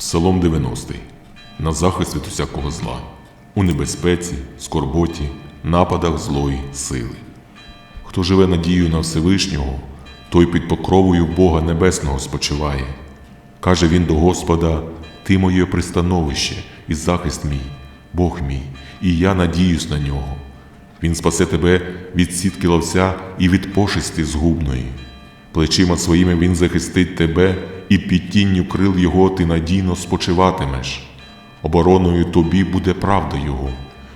Псалом 90. На захист від усякого зла, у небезпеці, скорботі, нападах злої сили. Хто живе надією на Всевишнього, той під покровою Бога Небесного спочиває. Каже він до Господа: Ти моє пристановище і захист мій, Бог мій, і я надіюсь на нього. Він спасе тебе від сітки ловця і від пошисти згубної. Плечима своїми він захистить тебе, і під тінню крил його ти надійно спочиватимеш. Обороною тобі буде правда Його.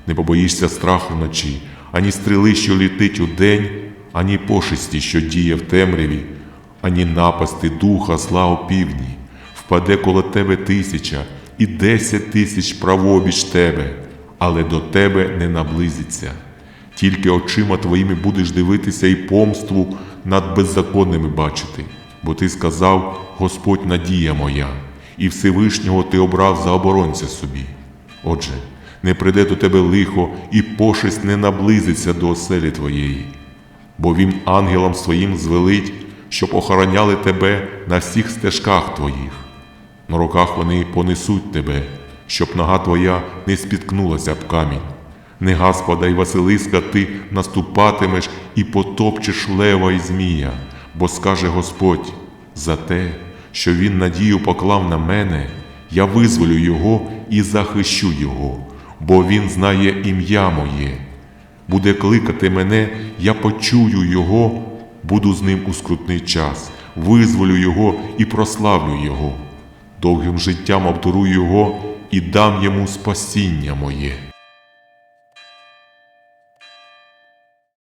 Не побоїшся страху вночі, ані стріли, що літить удень, ані пошисті, що діє в темряві, ані напасти духа зла у півдні. Впаде коло тебе тисяча і десять тисяч правобіч тебе, але до тебе не наблизиться. Тільки очима твоїми будеш дивитися і помству над беззаконними бачити, бо ти сказав, Господь надія моя, і Всевишнього ти обрав за оборонця собі. Отже, не прийде до тебе лихо, і пошесть не наблизиться до оселі твоєї, бо він ангелам своїм звелить, щоб охороняли тебе на всіх стежках твоїх. На руках вони понесуть тебе, щоб нога твоя не спіткнулася б камінь. Не Господа й Василиска ти наступатимеш і потопчеш лева і змія, бо скаже Господь за те, що він надію поклав на мене, я визволю його і захищу його, бо він знає ім'я моє. Буде кликати мене, я почую його, буду з ним у скрутний час, визволю його і прославлю його. Довгим життям обдарую його і дам йому спасіння моє.